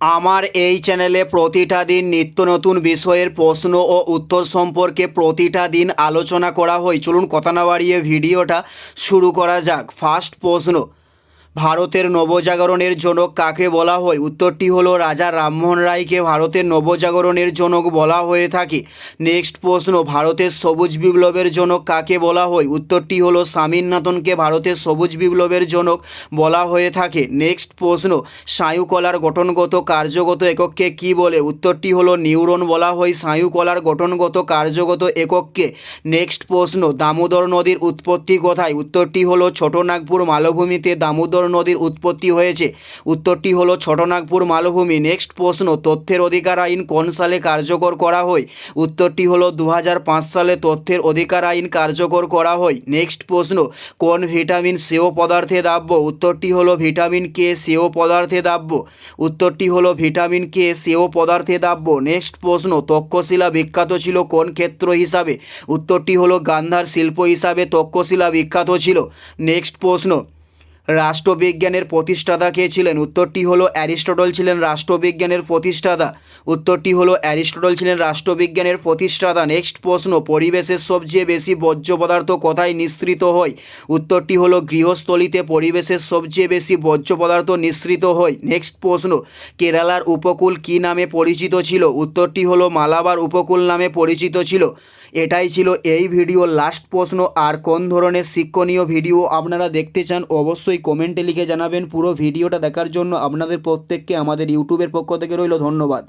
আমার এই চ্যানেলে প্রতিটা দিন নিত্য নতুন বিষয়ের প্রশ্ন ও উত্তর সম্পর্কে প্রতিটা দিন আলোচনা করা হয়। চলুন কথা না বাড়িয়ে ভিডিওটা শুরু করা যাক। ফার্স্ট প্রশ্ন ভারতের নবজাগরণের জনক কাকে বলা হয়? উত্তরটি হলো রাজা রামমোহন রায়কে ভারতের নবজাগরণের জনক বলা হয়ে থাকে। নেক্সট প্রশ্ন, ভারতের সবুজ বিপ্লবের জনক কাকে বলা হয়? উত্তরটি হলো স্বামীনাথনকে ভারতের সবুজ বিপ্লবের জনক বলা হয়ে থাকে। নেক্সট প্রশ্ন স্নায়ুকলার গঠনগত কার্যগত একককে কি বলে? উত্তরটি হলো নিউরন বলা হয় স্নায়ুকলার গঠনগত কার্যগত একককে। নেক্সট প্রশ্ন, দামোদর নদীর উৎপত্তি কোথায়? উত্তরটি হলো ছোটনাগপুর মালভূমিতে দামোদর নদীর উৎপত্তি হয়েছে। উত্তরটি হলো ছোটনাগপুর মালভূমি। নেক্সট প্রশ্ন, তথ্যের অধিকার আইন কোন সালে কার্যকর করা হয়? উত্তরটি হলো দু হাজার পাঁচ সালে তথ্যের অধিকার আইন কার্যকর করা হয়। নেক্সট প্রশ্ন, কোন ভিটামিন সেও পদার্থে দাব্য উত্তরটি হলো ভিটামিন কে সেও পদার্থে দাব্য উত্তরটি হলো ভিটামিন কে সেও পদার্থে দাব্য নেক্সট প্রশ্ন, তক্ষশিলা বিখ্যাত ছিল কোন ক্ষেত্র হিসাবে? উত্তরটি হলো গান্ধার শিল্প হিসাবে তক্ষশিলা বিখ্যাত ছিল। নেক্সট প্রশ্ন রাষ্ট্রবিজ্ঞানের প্রতিষ্ঠাতা কে ছিলেন? উত্তরটি হলো অ্যারিস্টটল ছিলেন রাষ্ট্রবিজ্ঞানের প্রতিষ্ঠাতা। উত্তরটি হলো অ্যারিস্টটল ছিলেন রাষ্ট্রবিজ্ঞানের প্রতিষ্ঠাতা। নেক্সট প্রশ্ন, পরিবেশের সবচেয়ে বেশি বর্জ্য পদার্থ কোথায় নিঃসৃত হয়? উত্তরটি হলো গৃহস্থলিতে পরিবেশের সবচেয়ে বেশি বর্জ্য পদার্থ নিঃসৃত হয়। নেক্সট প্রশ্ন, কেরালার উপকূল কী নামে পরিচিত ছিল? উত্তরটি হলো মালাবার উপকূল নামে পরিচিত ছিল। এটাই ছিল এই ভিডিও লাস্ট প্রশ্ন। আর কোন ধরনের শিক্ষণীয় ভিডিও আপনারা দেখতে চান, অবশ্যই কমেন্টে লিখে জানাবেন। পুরো ভিডিওটা দেখার জন্য আপনাদের প্রত্যেককে আমাদের ইউটিউবের পক্ষ থেকে রইল ধন্যবাদ।